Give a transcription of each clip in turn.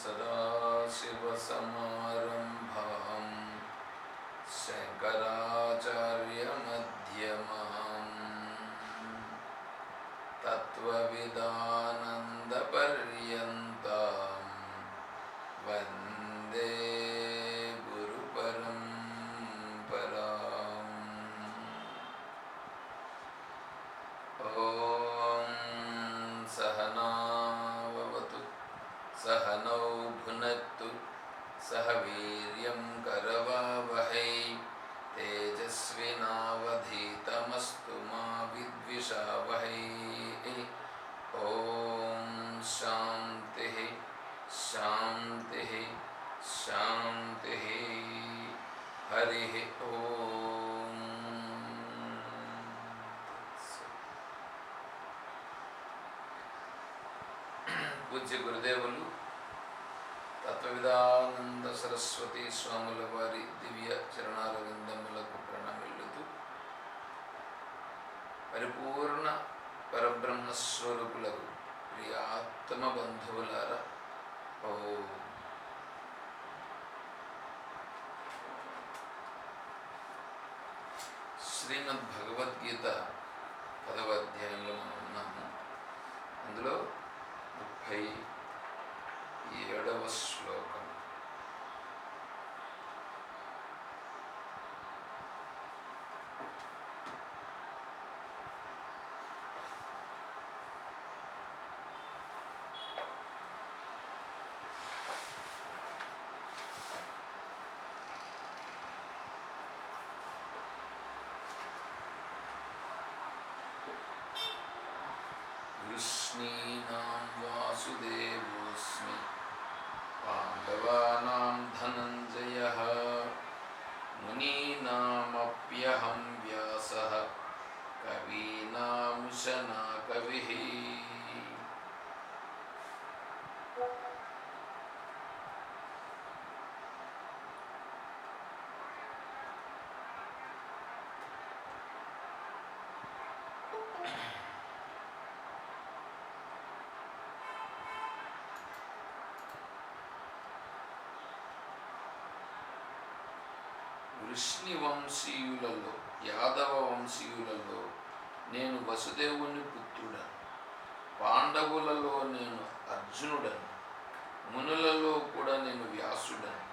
सदाशिवसमारम्भां शङ्कराचार्यमध्यमाम्। तत्त्वविदानन्दपर्यन्तां పూజ్య గురుదేవులు తత్వవిధానంద సరస్వతి స్వాముల వారి దివ్య చరణాల విందములకు ప్రణమిల్లుతూ పరిపూర్ణ పరబ్రహ్మస్వరూపులకు ప్రియాత్మ బంధువులారా ఓ. శ్రీమద్ భగవద్గీత పదవ అధ్యాయంలో మనం ఉన్నాము. అందులో ముప్పై ఏడవ శ్లోకం వృష్ణీనాం వాసుదేవోస్మి పాండవానాం ధనంజయः మునీనామప్యహం వ్యాసः కవీనాముశనా కవిः వృష్ణి వంశీయులలో యాదవ వంశీయులలో నేను వసుదేవుని పుత్రుడను. పాండవులలో నేను అర్జునుడను. మునులలో కూడా నేను వ్యాసుడను.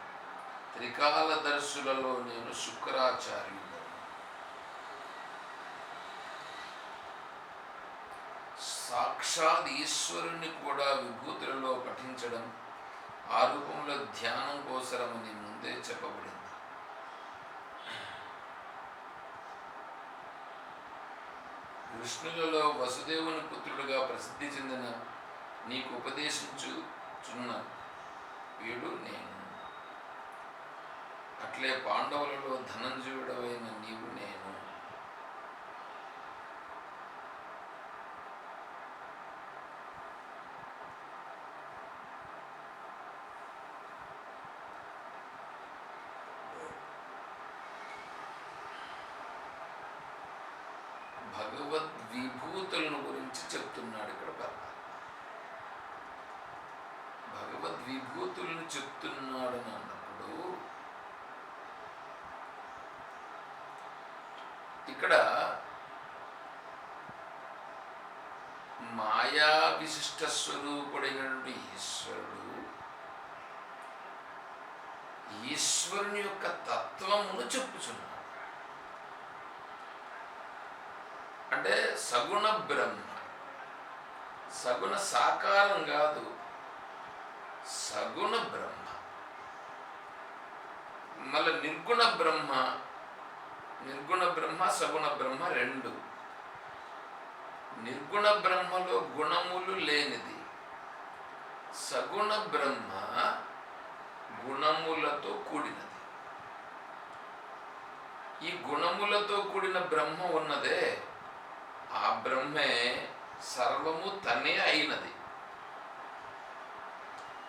త్రికాలదర్శులలో నేను శుక్రాచార్యుడను సాక్షాత్ ఈశ్వరుని కూడా విభూతులలో పఠించడం ఆ రూపంలో ధ్యానం కోసరమని ముందే చెప్పబడింది. విష్ణులలో వసుదేవుని పుత్రుడుగా ప్రసిద్ధి చెందిన నీకు ఉపదేశించుచున్న వీడు నేను. అట్లే పాండవులలో ధనంజయుడవైన నీవు నేను. భగవద్ విభూతులను గురించి చెప్తున్నాడు ఇక్కడ భర్త భగవద్ విభూతులను చెప్తున్నాడని అన్నప్పుడు ఇక్కడ మాయా విశిష్ట స్వరూపుడైనటువంటి ఈశ్వరుడు ఈశ్వరుని యొక్క తత్వమును చెప్పుచున్నాడు. అంటే సగుణ బ్రహ్మ. సగుణ సాకారం కాదు సగుణ బ్రహ్మ. మళ్ళీ నిర్గుణ బ్రహ్మ నిర్గుణ బ్రహ్మ సగుణ బ్రహ్మ రెండు. నిర్గుణ బ్రహ్మలో గుణములు లేనిది. సగుణ బ్రహ్మ గుణములతో కూడినది. ఈ గుణములతో కూడిన బ్రహ్మ ఉన్నదే ఆ బ్రహ్మే సర్వము తనే అయినది.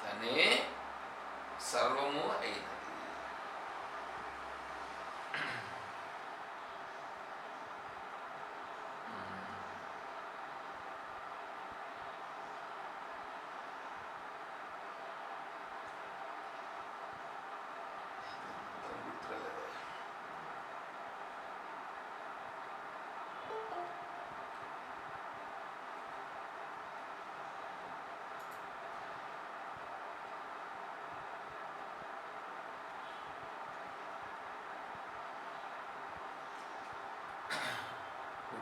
తనే సర్వము అయినది.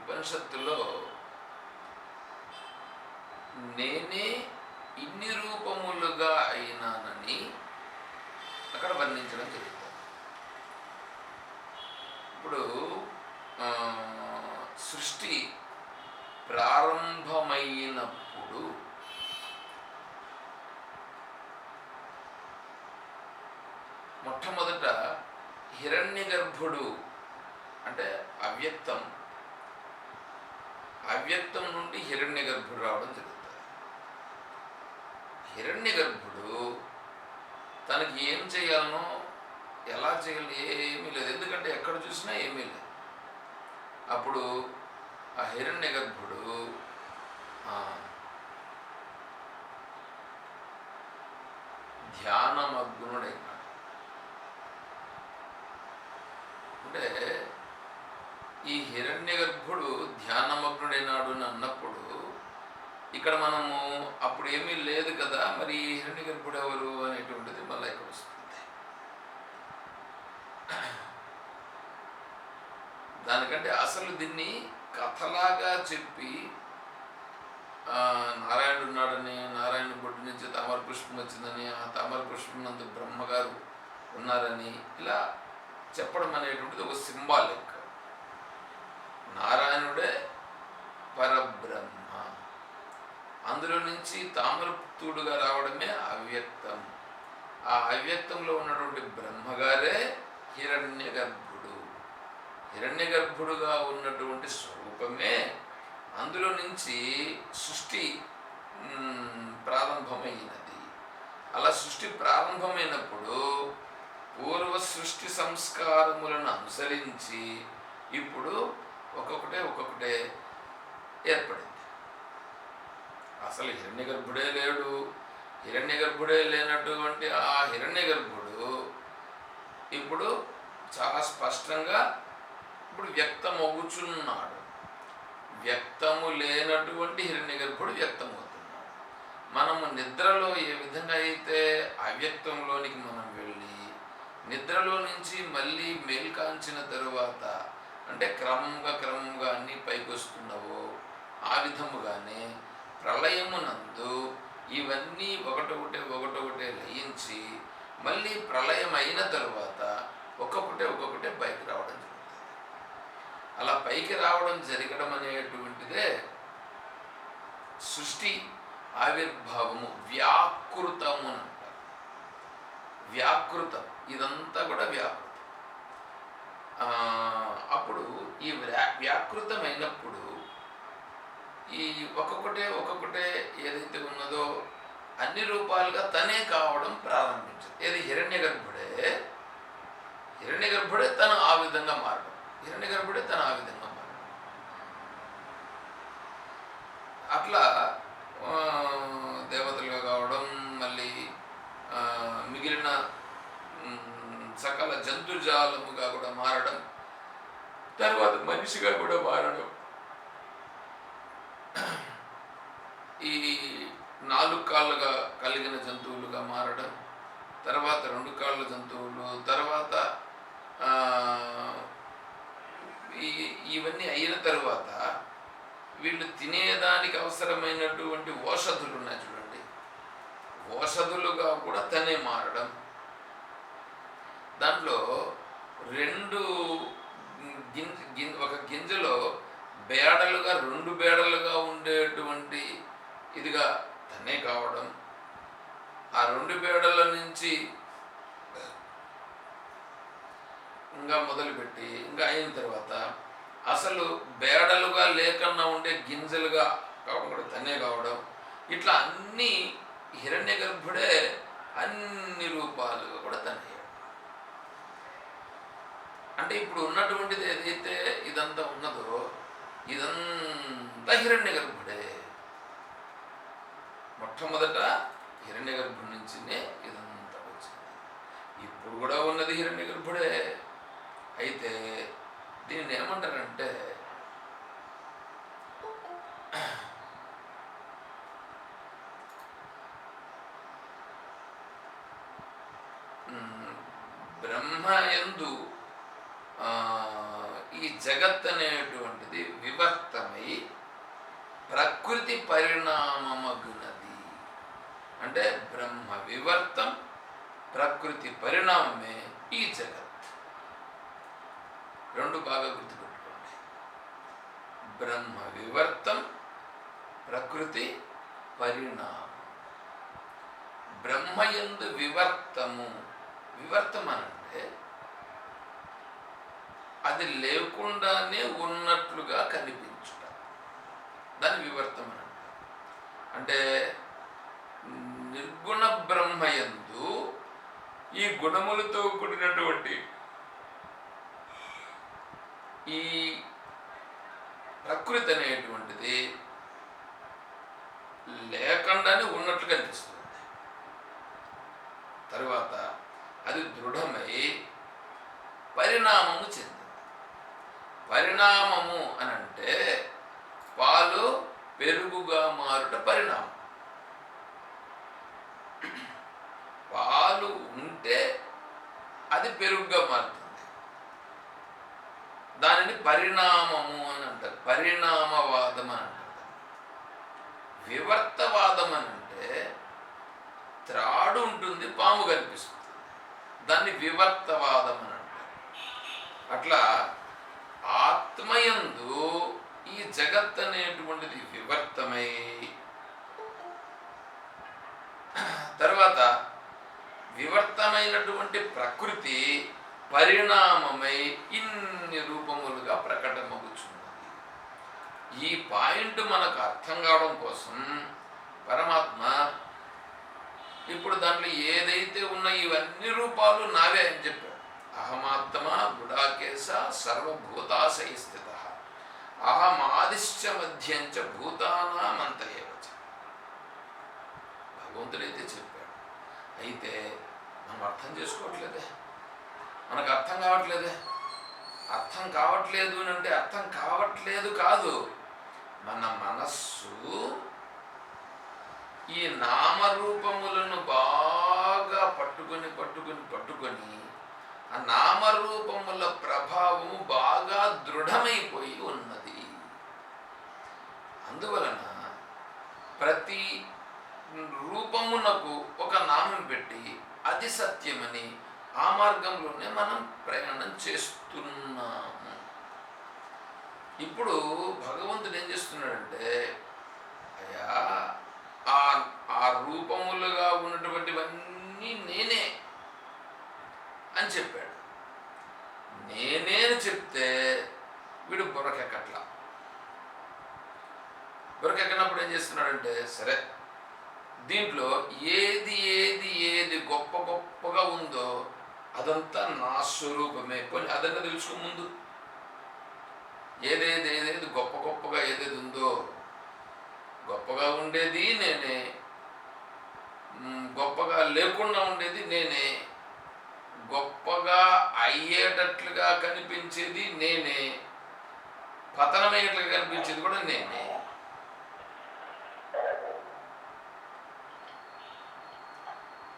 ఉపనిషత్తులో నేనే ఇన్ని రూపములుగా అయినానని అక్కడ వర్ణించడం జరుగుతుంది. ఇప్పుడు సృష్టి ప్రారంభమైనప్పుడు మొట్టమొదట హిరణ్య గర్భుడు అంటే అవ్యక్తం అవ్యక్తం నుండి హిరణ్య గర్భుడు రావడం జరుగుతుంది. హిరణ్య గర్భుడు తనకి ఏం చేయాలనో ఎలా చేయాలి ఏమీ లేదు. ఎందుకంటే ఎక్కడ చూసినా ఏమీ లేదు. అప్పుడు ఆ హిరణ్య గర్భుడు ధ్యానమగ్నుడైనాడు అంటే ఈ హిరణ్య గర్భుడు ధ్యానమగ్నుడైనాడు అని అన్నప్పుడు ఇక్కడ మనము అప్పుడు ఏమీ లేదు కదా మరి ఈ హిరణ్య గర్భుడు ఎవరు అనేటువంటిది మళ్ళీ ఇక్కడ వస్తుంది. దానికంటే అసలు దీన్ని కథలాగా చెప్పి నారాయణుడు ఉన్నాడని నారాయణ బొడ్డు నుంచి తామర పుష్పం వచ్చిందని ఆ తామర పుష్పం నందు బ్రహ్మగారు ఉన్నారని ఇలా చెప్పడం అనేటువంటిది ఒక సింబాలిక్. నారాయణుడే పరబ్రహ్మ. అందులో నుంచి తామరపుత్రుడుగా రావడమే అవ్యక్తం. ఆ అవ్యక్తంలో ఉన్నటువంటి బ్రహ్మగారే హిరణ్య గర్భుడు హిరణ్య గర్భుడుగా ఉన్నటువంటి స్వరూపమే అందులో నుంచి సృష్టి ప్రారంభమైనది. అలా సృష్టి ప్రారంభమైనప్పుడు పూర్వ సృష్టి సంస్కారములను అనుసరించి ఇప్పుడు ఒక్కొక్కటే ఒక్కొక్కటే ఏర్పడింది. అసలు హిరణ్య గర్భుడే లేడు. హిరణ్య గర్భుడే లేనటువంటి ఆ హిరణ్య గర్భుడు ఇప్పుడు చాలా స్పష్టంగా ఇప్పుడు వ్యక్తమవుచున్నాడు. వ్యక్తము లేనటువంటి హిరణ్య గర్భుడు వ్యక్తమవుతున్నాడు. మనము నిద్రలో ఏ విధంగా అయితే అవ్యక్తంలోనికి మనం వెళ్ళి నిద్రలో నుంచి మళ్ళీ మేల్కాంచిన తరువాత అంటే క్రమంగా క్రమంగా అన్నీ పైకి వస్తున్నావో ఆ విధముగానే ప్రళయమునందు ఇవన్నీ ఒకటొకటే ఒకటొకటే లయించి మళ్ళీ ప్రళయం అయిన తరువాత ఒక్కొక్కటే ఒక్కొక్కటే పైకి రావడం జరుగుతుంది. అలా పైకి రావడం జరగడం అనేటువంటిదే సృష్టి ఆవిర్భావము వ్యాకృతము అని అంటారు. వ్యాకృతం ఇదంతా కూడా వ్యాకృతం. అప్పుడు ఈ వ్యాకృతమైనప్పుడు ఈ ఒక్కొక్కటే ఒక్కొక్కటే ఏదైతే ఉన్నదో అన్ని రూపాలుగా తనే కావడం ప్రారంభించింది. ఏది? హిరణ్య గర్భుడే హిరణ్య గర్భుడే తను ఆ విధంగా మారడం. హిరణ్య గర్భుడే తను ఆ విధంగా మారడం. అట్లా ఆ, దేవతలుగా కావడం మళ్ళీ ఆ, మిగిలిన మ్, సకల జంతుజాలముగా కూడా మారడం తర్వాత మనిషిగా కూడా మారడం. ఈ నాలుగు కాళ్ళుగా కలిగిన జంతువులుగా మారడం తర్వాత రెండు కాళ్ళ జంతువులు తర్వాత ఇవన్నీ అయిన తర్వాత వీళ్ళు తినేదానికి అవసరమైనటువంటి ఓషధులు ఉన్నాయి చూడండి. ఓషధులుగా కూడా తనే మారడం. దాంట్లో రెండు గింజ గిం- ఒక గింజలో బేడలుగా రెండు బేడలుగా ఉండేటువంటి ఇదిగా తనే కావడం ఆ రెండు బేడల నుంచి ఇంకా మొదలుపెట్టి ఇంకా అయిన తర్వాత అసలు బేడలుగా లేకుండా ఉండే గింజలుగా కాకుండా కూడా తనే కావడం ఇట్లా అన్ని హిరణ్య గర్భుడే అన్ని రూపాలుగా కూడా తనే. అంటే ఇప్పుడు ఉన్నటువంటిది ఏదైతే ఇదంతా ఉన్నదో ఇదంతా హిరణ్య గర్భుడే మొట్టమొదట హిరణ్య గర్భుడి నుంచినే ఇదంతా వచ్చింది. ఇప్పుడు కూడా ఉన్నది హిరణ్య గర్భుడే అయితే దీన్ని ఏమంటారంటే జగత్ అనేటువంటిది వివర్తమై ప్రకృతి పరిణామమగునది. అంటే బ్రహ్మ వివర్తం ప్రకృతి పరిణామమే ఈ జగత్. రెండు బాగా గుర్తుపెట్టుకోండి. బ్రహ్మ వివర్తం ప్రకృతి పరిణామం. బ్రహ్మయందు వివర్తము వివర్తం అనంటే అది లేకుండానే ఉన్నట్లుగా కనిపించుట. దాని వివర్తం అని అంటే నిర్గుణ బ్రహ్మయందు ఈ గుణములతో కూడినటువంటి ఈ ప్రకృతి అనేటువంటిది లేకుండానే ఉన్నట్లు కనిపిస్తుంది. తరువాత అది దృఢమై పరిణామము చెందింది పరిణామము అని అంటే పాలు పెరుగుగా మారుట పరిణామం. పాలు ఉంటే అది పెరుగుగా మారుతుంది. దానిని పరిణామము అని అంటారు. పరిణామవాదం అని అంటారు. వివర్తవాదం అని అంటే త్రాడు ఉంటుంది పాము కనిపిస్తుంది. దాన్ని వివర్తవాదం అని అంటారు. అట్లా ఆత్మయందు ఈ జగత్ అనేటువంటిది వివర్తమై. తర్వాత వివర్తమైనటువంటి ప్రకృతి పరిణామమై ఇన్ని రూపములుగా ప్రకటమగుచున్నది. ఈ పాయింట్ మనకు అర్థం కావడం కోసం పరమాత్మ ఇప్పుడు దాంట్లో ఏదైతే ఉన్న ఇవన్నీ రూపాలు నావే అని చెప్పాడు. అహమాత్మ గుడాకేశ సర్వభూతాశయ స్థిత. అహమాదిశ్చ మధ్యంచ భగవంతుడు భగవంతుడైతే చెప్పాడు అయితే మనం అర్థం చేసుకోవట్లేదే. మనకు అర్థం కావట్లేదే. అర్థం కావట్లేదు అని అంటే అర్థం కావట్లేదు కాదు. మన మనస్సు ఈ నామరూపములను బాగా పట్టుకొని పట్టుకొని పట్టుకొని ఆ నామరూపముల ప్రభావము బాగా దృఢమైపోయి ఉన్నది. అందువలన ప్రతి రూపమునకు ఒక నామం పెట్టి అది సత్యమని ఆ మార్గంలోనే మనం ప్రయాణం చేస్తున్నాము. ఇప్పుడు భగవంతుడు ఏం చేస్తున్నాడంటే అయ్యా ఆ ఆ రూపములుగా ఉన్నటువంటివన్నీ నేనే అని చెప్పాడు. నేనేను చెప్తే వీడు బుర్రకెక్కట్లా బుర్రకెక్కినప్పుడు ఏం చేస్తున్నాడంటే సరే దీంట్లో ఏది ఏది ఏది గొప్ప గొప్పగా ఉందో అదంతా నా స్వరూపమే. కొన్ని అదన్నా తెలుసుకో ముందు. ఏదేది ఏదేది గొప్ప గొప్పగా ఏదేది ఉందో. గొప్పగా ఉండేది నేనే. గొప్పగా లేకుండా ఉండేది నేనే. గొప్పగా అయ్యేటట్లుగా కనిపించేది నేనే. పతనమయ్యేట్లుగా కనిపించేది కూడా నేనే.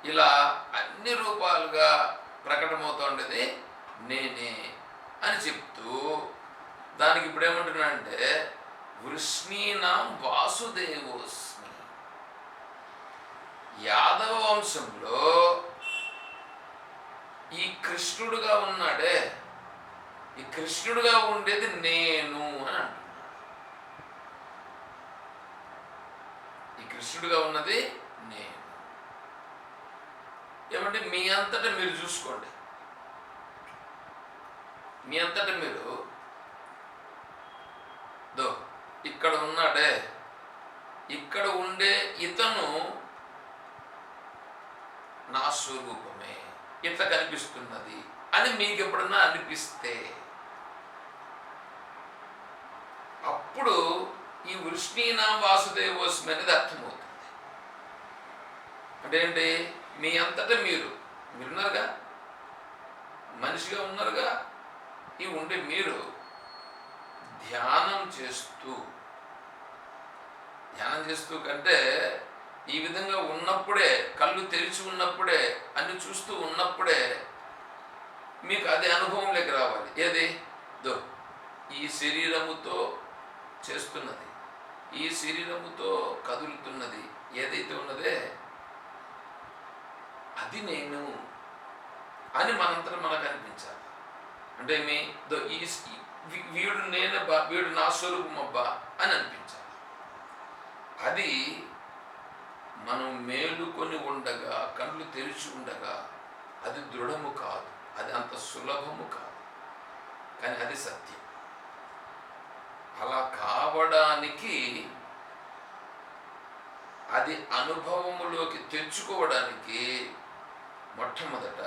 ఇలా అన్ని రూపాలుగా ప్రకటమవుతుండేది నేనే అని చెప్తూ దానికి ఇప్పుడు ఏమంటున్నానంటే వృష్ణీనాం వాసుదేవోస్మి. యాదవ వంశంలో ఈ కృష్ణుడుగా ఉన్నాడే. ఈ కృష్ణుడుగా ఉండేది నేను అని అంటున్నాడు ఈ కృష్ణుడుగా ఉన్నది నేను. ఏమంటే మీ అంతటా మీరు చూసుకోండి. మీ అంతటా మీరు దో ఇక్కడ ఉన్నాడే. ఇక్కడ ఉండే ఇతను నా స్వరూపమే. ఇట్లా కనిపిస్తున్నది అని మీకు ఎప్పుడన్నా అనిపిస్తే? అప్పుడు ఈ వృష్ణీనా వాసుదేవోస్మి అనేది అర్థమవుతుంది. అంటే ఏంటి మీ అంతటా మీరు మీరున్నారుగా? మనిషిగా ఉన్నారుగా? ఈ ఉండే మీరు ధ్యానం చేస్తూ ధ్యానం చేస్తూ కంటే ఈ విధంగా ఉన్నప్పుడే కళ్ళు తెరిచి ఉన్నప్పుడే అన్ని చూస్తూ ఉన్నప్పుడే మీకు అదే అనుభవంలోకి రావాలి. ఏది? దో. ఈ శరీరముతో చేస్తున్నది. ఈ శరీరముతో కదులుతున్నది. ఏదైతే ఉన్నదే అది నేను అని మనంతరం మనకు అనిపించాలి. అంటే మీ దో ఈ వీడు నేనబ్బా వీడు నా స్వరూపం అబ్బా అని అనిపించాలి. అది మనం మేలుకొని ఉండగా కళ్ళు తెరిచి ఉండగా అది దృఢము కాదు అది అంత సులభము కాదు. కానీ అది సత్యం. అలా కావడానికి అది అనుభవములోకి తెచ్చుకోవడానికి మొట్టమొదట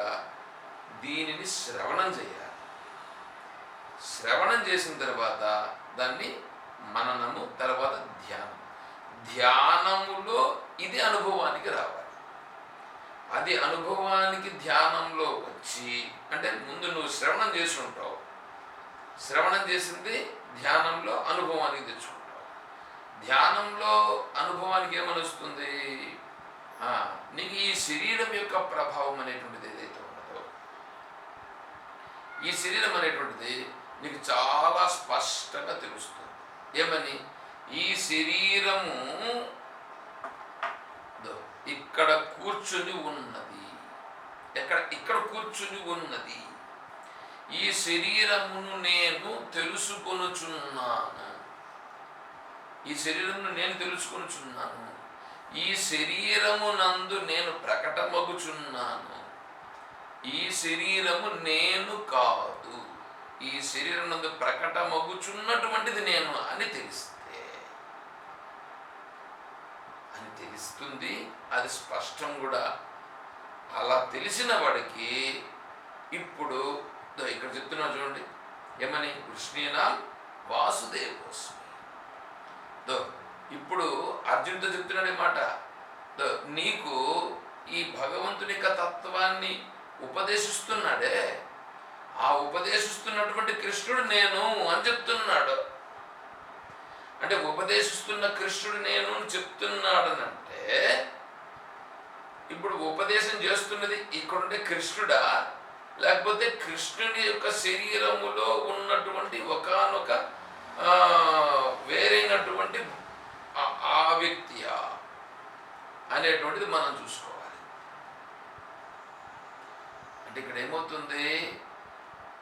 దీనిని శ్రవణం చేయాలి. శ్రవణం చేసిన తర్వాత దాన్ని మననము తర్వాత ధ్యానం. ధ్యానములో ఇది అనుభవానికి రావాలి. అది అనుభవానికి ధ్యానంలో వచ్చి అంటే ముందు నువ్వు శ్రవణం చేసి ఉంటావు శ్రవణం చేసింది ధ్యానంలో అనుభవానికి తెచ్చుకుంటావు. ధ్యానంలో అనుభవానికి ఏమని వస్తుంది నీకు ఈ శరీరం యొక్క ప్రభావం అనేటువంటిది ఏదైతే ఉన్నదో ఈ శరీరం అనేటువంటిది నీకు చాలా స్పష్టంగా తెలుస్తుంది. ఏమని? ఈ శరీరము ఇక్కడ కూర్చుని ఉన్నది. ఎక్కడ? ఇక్కడ కూర్చుని ఉన్నది. ఈ శరీరమును నేను తెలుసుకొనుచున్నాను. ఈ శరీరమును నేను తెలుసుకొనుచున్నాను. ఈ శరీరమునందు నేను ప్రకటమగుచున్నాను. ఈ శరీరము నేను కాదు. ఈ శరీరం నందు ప్రకటమగుచున్నటువంటిది నేను అని తెలిస్తే అని తెలుస్తుంది అది స్పష్టం కూడా. అలా తెలిసిన వాడికి ఇప్పుడు ఇక్కడ చెప్తున్నా చూడండి. ఏమని? కృష్ణీనా? వాసుదేవోస్మి. దో ఇప్పుడు అర్జునుడితో చెప్తున్నాడు మాట. నీకు ఈ భగవంతుని యొక్క తత్వాన్ని ఉపదేశిస్తున్నాడే. ఆ ఉపదేశిస్తున్నటువంటి కృష్ణుడు నేను అని చెప్తున్నాడు. అంటే ఉపదేశిస్తున్న కృష్ణుడు నేను చెప్తున్నాడనంటే ఇప్పుడు ఉపదేశం చేస్తున్నది ఇక్కడుండే కృష్ణుడా? లేకపోతే కృష్ణుడి యొక్క శరీరములో ఉన్నటువంటి ఒకానొక వేరైనటువంటి ఆ- ఆ వ్యక్తియా అనేటువంటిది మనం చూసుకోవాలి. అంటే ఇక్కడ ఏమవుతుంది?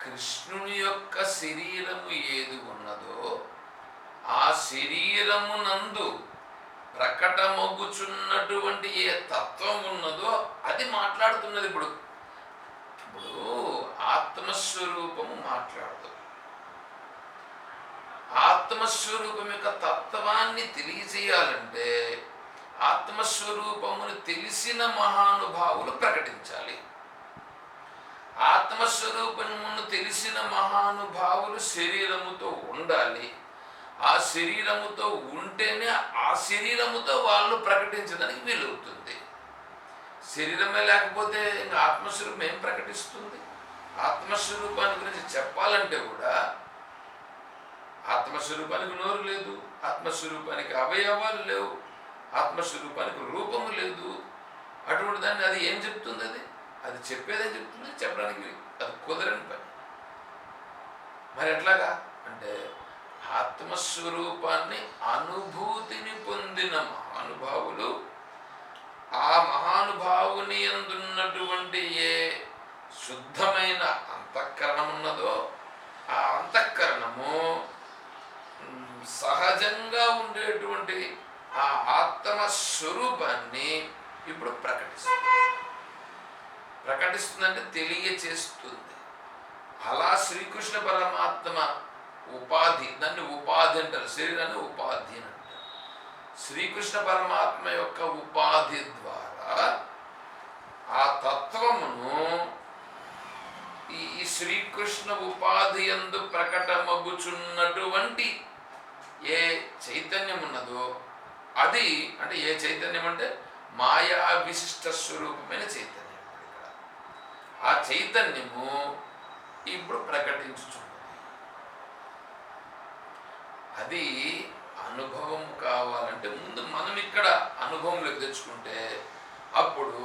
కృష్ణుని యొక్క శరీరము ఏది ఉన్నదో ఆ శరీరమునందు ప్రకటమగుచున్నటువంటి ఏ తత్వం ఉన్నదో అది మాట్లాడుతున్నది ఇప్పుడు. ఇప్పుడు ఆత్మస్వరూపము మాట్లాడదు. ఆత్మస్వరూపం యొక్క తత్వాన్ని తెలియజేయాలంటే ఆత్మస్వరూపమును తెలిసిన మహానుభావులు ప్రకటించాలి. ఆత్మస్వరూపమును తెలిసిన మహానుభావులు శరీరముతో ఉండాలి. ఆ శరీరముతో ఉంటేనే ఆ శరీరముతో వాళ్ళు ప్రకటించడానికి వీలవుతుంది. శరీరమే లేకపోతే ఇంకా ఆత్మస్వరూపం ఏం ప్రకటిస్తుంది? ఆత్మస్వరూపాన్ని గురించి చెప్పాలంటే కూడా ఆత్మస్వరూపానికి నోరు లేదు ఆత్మస్వరూపానికి అవయవాలు లేవు ఆత్మస్వరూపానికి రూపము లేదు. అటువంటి దాన్ని అది ఏం చెప్తుంది అది? అది చెప్పేదే చెప్తుంది? చెప్పడానికి అది కుదరని పని. మరి ఎట్లాగా? అంటే ఆత్మస్వరూపాన్ని అనుభూతిని పొందిన మహానుభావులు ఆ మహానుభావుని ఎందున్నటువంటి ఏ శుద్ధమైన అంతఃకరణం ఉన్నదో ఆ అంతఃకరణము సహజంగా ఉండేటువంటి ఆ ఆత్మ స్వరూపాన్ని ఇప్పుడు ప్రకటిస్తుంది. ప్రకటిస్తుందంటే తెలియచేస్తుంది. అలా శ్రీకృష్ణ పరమాత్మ ఉపాధి దాన్ని ఉపాధి అంటారు. శరీరాన్ని ఉపాధి అని అంటారు. శ్రీకృష్ణ పరమాత్మ యొక్క ఉపాధి ద్వారా ఆ తత్వమును ఈ శ్రీకృష్ణ ఉపాధి ఎందు ప్రకటమగుచున్నటువంటి ఏ చైతన్యం ఉన్నదో అది అంటే ఏ చైతన్యం అంటే మాయా విశిష్ట స్వరూపమైన చైతన్యం. ఆ చైతన్యము ఇప్పుడు ప్రకటించుచున్నది. అది అనుభవం కావాలంటే ముందు మనం ఇక్కడ అనుభవంలోకి తెచ్చుకుంటే అప్పుడు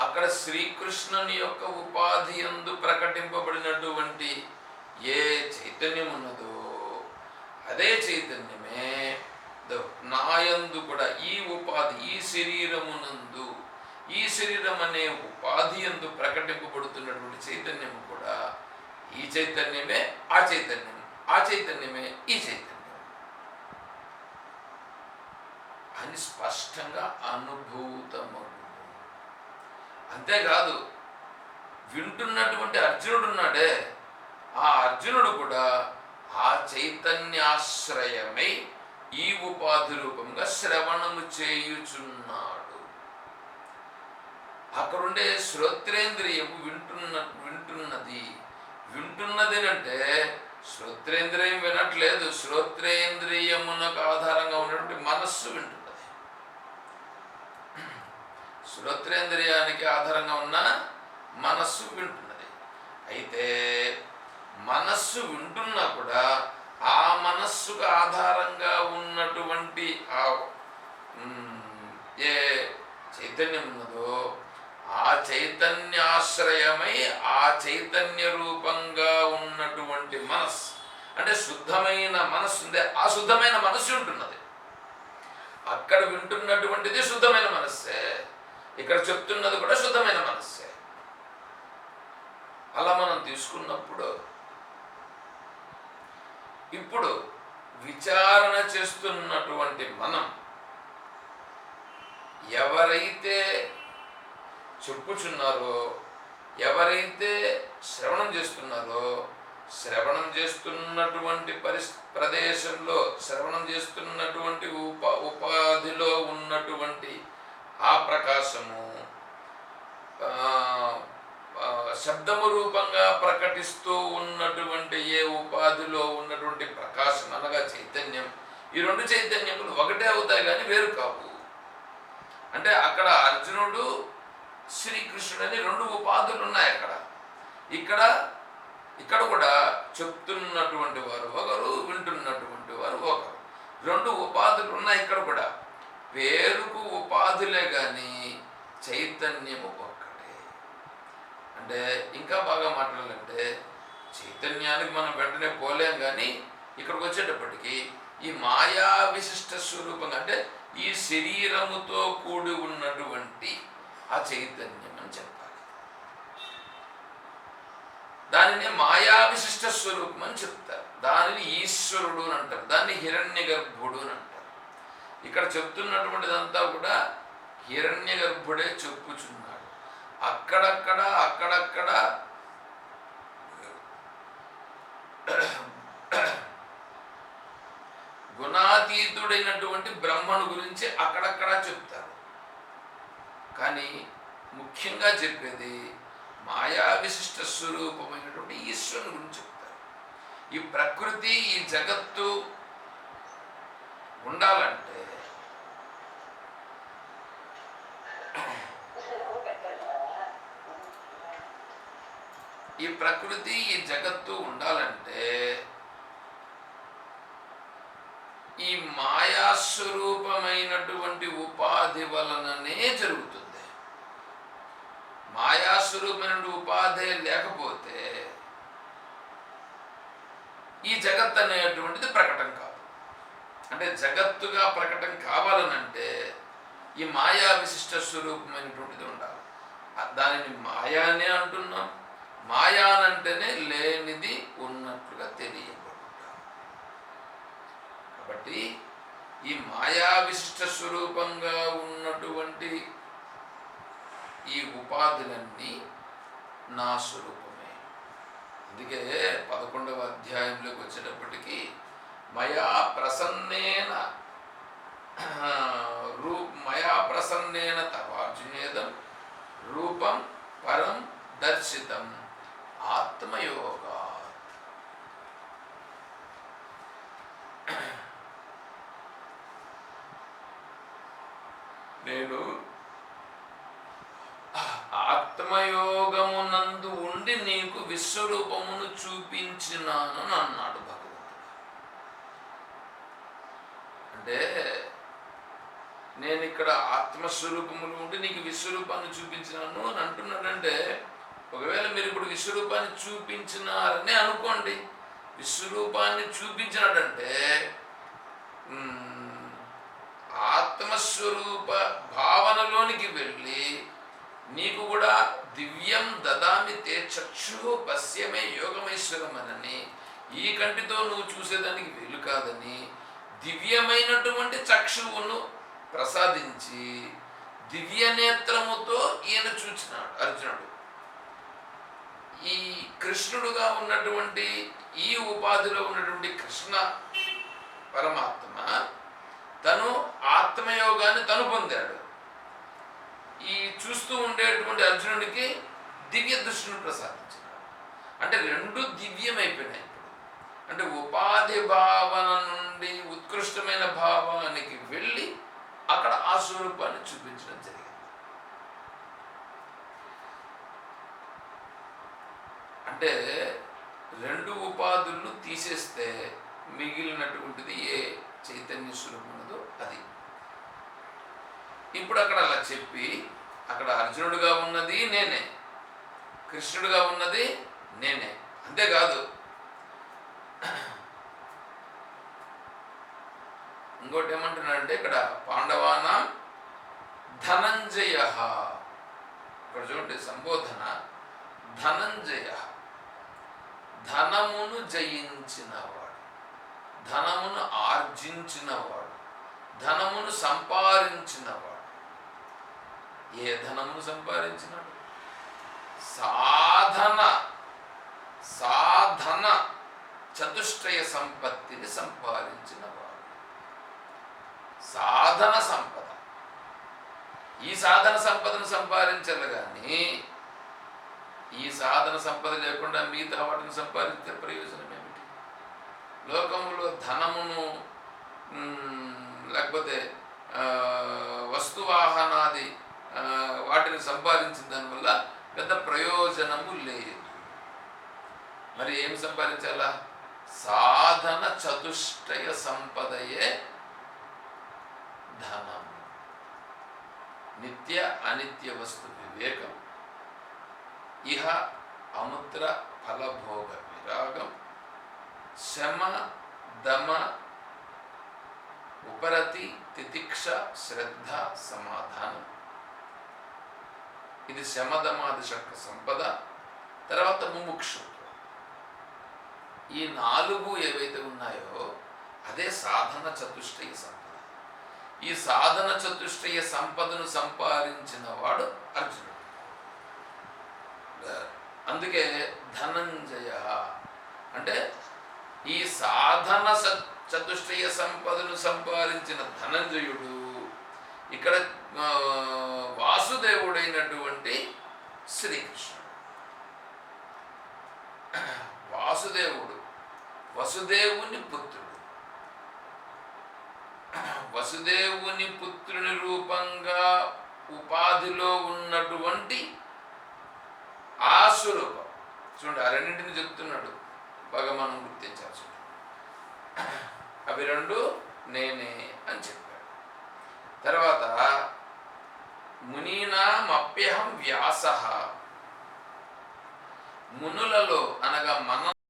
అక్కడ శ్రీకృష్ణుని యొక్క ఉపాధి ఎందు ప్రకటింపబడినటువంటి ఏ చైతన్యం ఉన్నదో అదే చైతన్యమే నాయందు కూడా ఈ ఉపాధి ఈ శరీరమునందు ఈ శరీరం అనే ఉపాధి ఎందు ప్రకటింపబడుతున్నటువంటి చైతన్యము కూడా ఈ చైతన్యమే ఆ చైతన్యం ఆ చైతన్యమే ఈ చైతన్యం. అని స్పష్టంగా అనుభూతమగు అంతేకాదు వింటున్నటువంటి అర్జునుడు ఉన్నాడే ఆ అర్జునుడు కూడా ఆ చైతన్యాశ్రయమై ఈ ఉపాధి రూపంగా శ్రవణము చేయుచున్నాడు. అక్కడుండే శ్రోత్రేంద్రియము వింటున్న వింటున్నది. వింటున్నది అంటే శ్రోత్రేంద్రియం వినట్లేదు. శ్రోత్రేంద్రియమునకు ఆధారంగా ఉన్నటువంటి మనస్సు వింటుంది శ్రోత్రేంద్రియానికి ఆధారంగా ఉన్న మనస్సు వింటున్నది. అయితే మనస్సు వింటున్నా కూడా ఆ మనస్సుకు ఆధారంగా ఉన్నటువంటి ఆ ఏ చైతన్యం ఉన్నదో ఆ చైతన్యాశ్రయమై ఆ చైతన్య రూపంగా ఉన్నటువంటి మనస్సు. అంటే శుద్ధమైన మనస్సు ఉందే ఆ శుద్ధమైన మనస్సు ఉంటున్నది అక్కడ వింటున్నటువంటిది శుద్ధమైన మనస్సే. ఇక్కడ చెప్తున్నది కూడా శుద్ధమైన మనస్సే. అలా మనం తీసుకున్నప్పుడు ఇప్పుడు విచారణ చేస్తున్నటువంటి మనం ఎవరైతే చెప్పుచున్నారో ఎవరైతే శ్రవణం చేస్తున్నారో శ్రవణం చేస్తున్నటువంటి పరిస్ ప్రదేశంలో శ్రవణం చేస్తున్నటువంటి ఉప ఉపాధిలో ఉన్నటువంటి ఆ ప్రకాశము శబ్దము రూపంగా ప్రకటిస్తూ ఉన్నటువంటి ఏ ఉపాధిలో ఉన్నటువంటి ప్రకాశం అనగా చైతన్యం. ఈ రెండు చైతన్యములు ఒకటే అవుతాయి కానీ వేరు కావు. అంటే అక్కడ అర్జునుడు శ్రీకృష్ణుడు అని రెండు ఉపాధులు ఉన్నాయి అక్కడ. ఇక్కడ ఇక్కడ కూడా చెప్తున్నటువంటి వారు ఒకరు వింటున్నటువంటి వారు ఒకరు. రెండు ఉపాధులు ఉన్నాయి ఇక్కడ కూడా. పేరుకు ఉపాధులే కానీ చైతన్యం ఒక్కటే అంటే ఇంకా బాగా మాట్లాడాలంటే చైతన్యానికి మనం వెంటనే పోలేం కానీ ఇక్కడికి వచ్చేటప్పటికి ఈ మాయా విశిష్ట స్వరూపంగా అంటే ఈ శరీరముతో కూడి ఉన్నటువంటి ఆ చైతన్యం అని చెప్పాలి. దానిని మాయా విశిష్ట స్వరూపం అని చెప్తారు. దానిని ఈశ్వరుడు అని అంటారు. దాన్ని హిరణ్య గర్భుడు అని అంటారు. ఇక్కడ చెప్తున్నటువంటిదంతా కూడా హిరణ్య గర్భుడే చెప్పుచున్నాడు. అక్కడక్కడ అక్కడక్కడ గుణాతీతుడైనటువంటి బ్రహ్మను గురించి అక్కడక్కడ చెప్తారు. కానీ ముఖ్యంగా చెప్పేది మాయా విశిష్ట స్వరూపమైనటువంటి ఈశ్వరుని గురించి చెప్తారు. ఈ ప్రకృతి ఈ జగత్తు ఉండాలంటే ఈ ప్రకృతి ఈ జగత్తు ఉండాలంటే ఈ మాయాస్వరూపమైనటువంటి ఉపాధి వలననే జరుగుతుంది. మాయాస్వరూపమైన ఉపాధి లేకపోతే ఈ జగత్ అనేటువంటిది ప్రకటన కాదు. అంటే జగత్తుగా ప్రకటన కావాలనంటే ఈ మాయా విశిష్ట స్వరూపమైనటువంటిది ఉండాలి. దానిని మాయానే అంటున్నాం. మాయానంటేనే లేనిది ఉన్నట్లుగా తెలియబడుట. కాబట్టి ఈ మాయా విశిష్ట స్వరూపంగా ఉన్నటువంటి ఈ ఉపాధులన్నీ నా స్వరూపమే. అందుకే పదకొండవ అధ్యాయంలోకి వచ్చేటప్పటికీ మయా ప్రసన్నేన రూ మయా ప్రసన్నేన తపార్జునేదం రూపం పరం దర్శితం. ఆత్మయోగా. నేను ఆత్మయోగమునందు ఉండి నీకు విశ్వరూపమును చూపించినాను అన్నాడు భగవంతుడు. అంటే నేను ఇక్కడ ఆత్మస్వరూపములు ఉండి నీకు విశ్వరూపాన్ని చూపించినాను అని అంటున్నాడంటే ఒకవేళ మీరు ఇప్పుడు విశ్వరూపాన్ని చూపించినారని అనుకోండి. విశ్వరూపాన్ని చూపించినాడంటే ఆత్మస్వరూప భావనలోనికి వెళ్ళి నీకు కూడా దివ్యం దదామి తే చక్షు పశ్యమే యోగమైశ్వరమనని ఈ కంటితో నువ్వు చూసేదానికి వీలు కాదని దివ్యమైనటువంటి చక్షువును ప్రసాదించి దివ్య నేత్రముతో ఈయన చూచినాడు అర్జునుడు. ఈ కృష్ణుడుగా ఉన్నటువంటి ఈ ఉపాధిలో ఉన్నటువంటి కృష్ణ పరమాత్మ తను ఆత్మయోగాన్ని తను పొందాడు. ఈ చూస్తూ ఉండేటువంటి అర్జునుడికి దివ్య దృష్టిని ప్రసాదించాడు. అంటే రెండు దివ్యమైపోయినాయి అంటే ఉపాధి భావన నుండి ఉత్కృష్టమైన భావానికి వెళ్ళి అక్కడ ఆ స్వరూపాన్ని చూపించడం జరిగింది. అంటే రెండు ఉపాధులను తీసేస్తే మిగిలినటువంటిది ఏ చైతన్య స్వరూపం అది. ఇప్పుడు అక్కడ అలా చెప్పి అక్కడ అర్జునుడుగా ఉన్నది నేనే కృష్ణుడుగా ఉన్నది నేనే. అంతేకాదు ఇంకోటి ఏమంటున్నాడంటే ఇక్కడ పాండవాన ధనంజయ. ఇక్కడ చూడండి సంబోధన ధనంజయ. ధనమును జయించినవాడు. ధనమును ఆర్జించినవాడు. ధనమును సంపాదించినవాడు. ఏ ధనమును సంపాదించినాడు? సాధన. సాధన. చతుష్టయ సంపత్తిని సంపాదించినవాడు. సాధన సంపద. ఈ సాధన సంపదను సంపాదించాలి కానీ ఈ సాధన సంపద లేకుండా మిగతా వాటిని సంపాదించే ప్రయోజనం ఏమిటి? లోకంలో ధనమును లేకపోతే వస్తువాహనాది వాటిని సంపాదించిన దానివల్ల పెద్ద ప్రయోజనము లేదు. మరి ఏం సంపాదించాలా? సాధన చతుష్టయ సంపదయే ధనం నిత్య అనిత్య వస్తు వివేకం ఇహ అముత్ర ఫలభోగ విరాగం. శమ దమ ఉపరతి తితిక్ష శ్రద్ధ సమాధానం. ఇది శమదమాది షట్క సంపద. తర్వాత ముముక్షుత్వం. ఈ నాలుగు ఏవైతే ఉన్నాయో అదే సాధన చతుష్టయ సంపద. ఈ సాధన చతుష్టయ సంపదను సంపాదించిన వాడు అర్జునుడు. అందుకే ధనంజయ. అంటే ఈ సాధన చతుష్టయ సంపదను సంపాదించిన ధనంజయుడు ఇక్కడ వాసుదేవుడైనటువంటి శ్రీకృష్ణుడు. వాసుదేవుడు వసుదేవుని పుత్రుడు. వసుదేవుని పుత్రుని రూపంగా ఉపాధిలో ఉన్నటువంటి ఆ స్వరూపం చూడండి ఆ రెండింటిని చెప్తున్నాడు బాగా మనం గుర్తించాల్సి అవి రెండు నేనే అని చెప్పాడు. తర్వాత మునీనామప్యహం వ్యాస. మునులలో అనగా మన